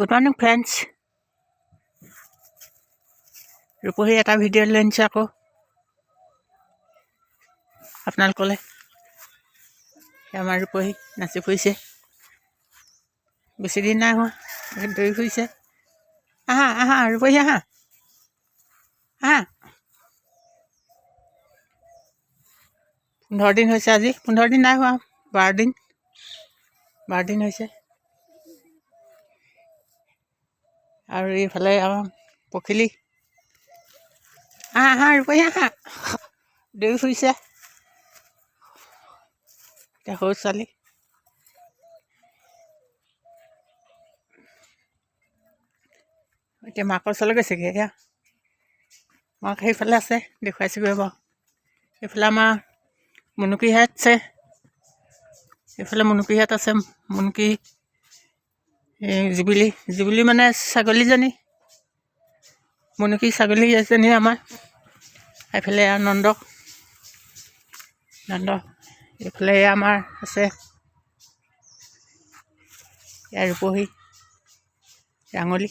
Good morning friends ৰূপহী এটা video লৈ আনিছোঁ আকৌ। আপোনালোকলৈ আমাৰ ৰূপহী নাচি ফুৰিছে। বেছি দিন নাই হোৱা দৌৰি ফুৰিছে। আহা আহা ৰূপহী আহা। আহা। পোন্ধৰ দিন হৈছে আজি পোন্ধৰ দিন নাই হোৱা বাৰ দিন। বাৰ দিন হৈছে। আৰু এইফালে আমাৰ পখিলি। আহা আহা ৰূপহী আহা। দৌৰি ফুৰিছে। এতিয়া সৰু ছোৱালী। এতিয়া মাকৰ ওচৰলৈ গৈছেগৈ এতিয়া। মাক সেইফালে আছে দেখুৱাইছোগৈ বাৰু। এইফালে আমাৰ মুনুকীহেঁত আছে। এইফালে মুনুকীহেঁত আছে মুনুকী জুবিলি জুবিলি মানে ছাগলীজনী। মুনুকী ছাগলী এজনী আমাৰ? এইফালে আৰু নন্দ। এইফালে আমাৰ আছে। ইয়াৰ ৰূপহী ৰাঙলী।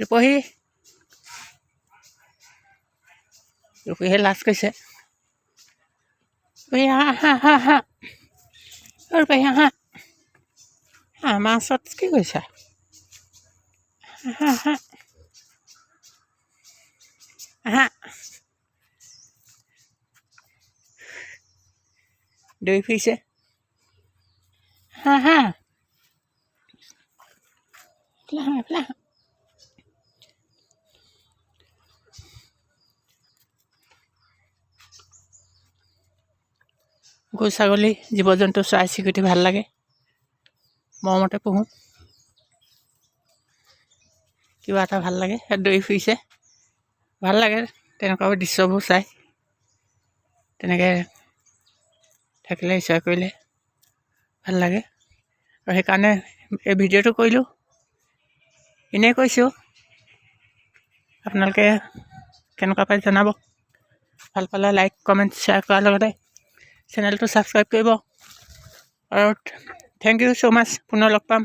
ৰূপহী। ৰূপহীয়ে লাজ কৰিছে। ৰূপহী আহা আহা আহা আহা অ' ৰূপহী আহা আহা আমাৰ ওচৰত কি কৰিছা আহা আহা আহা দৌৰি ফুৰিছে হা হা এইফালে আহা এইফালে আহা গৰু ছাগলী জীৱ জন্তু চৰাই চিৰিকটি ভালো লাগে। মৰমতে পোহোঁ। কিবা এটা ভালো লাগে দৌৰি ফুৰিছে। ভালো লাগে, তেনেকুৱা দৃশ্যবোৰ চাই। তেনেকৈ থাকিলে ইচ্ছা কৰিলে ভালো লাগে। আৰু সেইকাৰণে এই ভিডিঅ'টো কৰিলোঁ। এনেই কৈছোঁ। আপোনালোকে কেনেকুৱা পাই জনাব। ভালো পালে লাইক কমেণ্ট শ্বেয়াৰ কৰাৰ লগতে চেনেলটো ছাবস্ক্ৰাইব কৰিব। আৰু থেংক ইউ ছ' মাছ পুনৰ লগ পাম।